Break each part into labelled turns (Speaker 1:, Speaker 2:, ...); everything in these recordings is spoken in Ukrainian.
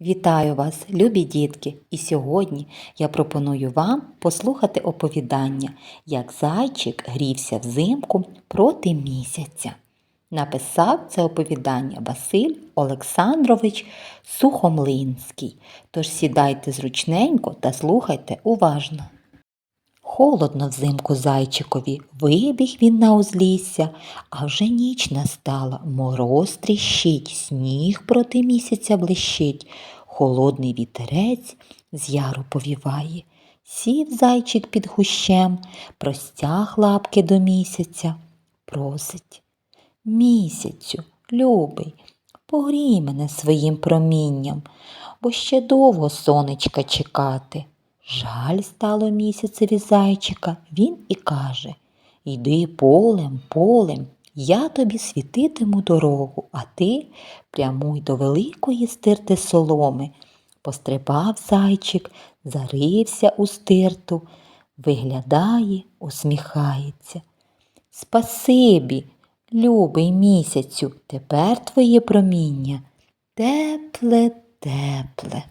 Speaker 1: Вітаю вас, любі дітки! І сьогодні я пропоную вам послухати оповідання, як зайчик грівся взимку проти місяця. Написав це оповідання Василь Олександрович Сухомлинський. Тож сідайте зручненько та слухайте уважно. Холодно взимку зайчикові, вибіг він на узлісся, а вже ніч настала, мороз тріщить, сніг проти місяця блищить, холодний вітерець з яру повіває. Сів зайчик під гущем, простяг лапки до місяця, просить. Місяцю, любий, погрій мене своїм промінням, бо ще довго сонечка чекати. Жаль стало місяцеві зайчика, він і каже Йди полем, полем, я тобі світитиму дорогу, а ти прямуй до великої стирти соломи. Пострибав зайчик, зарився у стирту, виглядає, усміхається. Спасибі, любий місяцю, тепер твоє проміння тепле, тепле.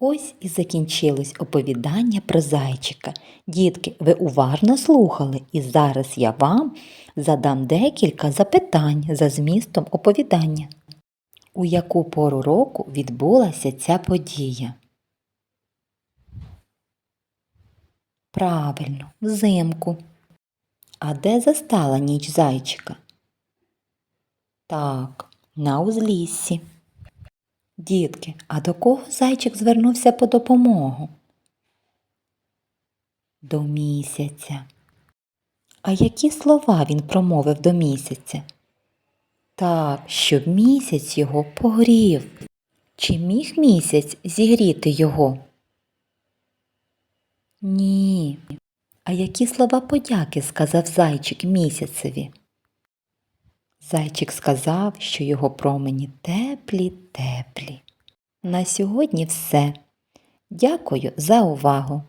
Speaker 1: Ось і закінчилось оповідання про зайчика. Дітки, ви уважно слухали, і зараз я вам задам декілька запитань за змістом оповідання. У яку пору року відбулася ця подія? Правильно, взимку. А де застала ніч зайчика? Так, на узліссі. Дітки, а до кого зайчик звернувся по допомогу? До місяця. А які слова він промовив до місяця? Так, щоб місяць його погрів. Чи міг місяць зігріти його? Ні. А які слова подяки сказав зайчик місяцеві? Зайчик сказав, що його промені теплі, теплі. На сьогодні все. Дякую за увагу!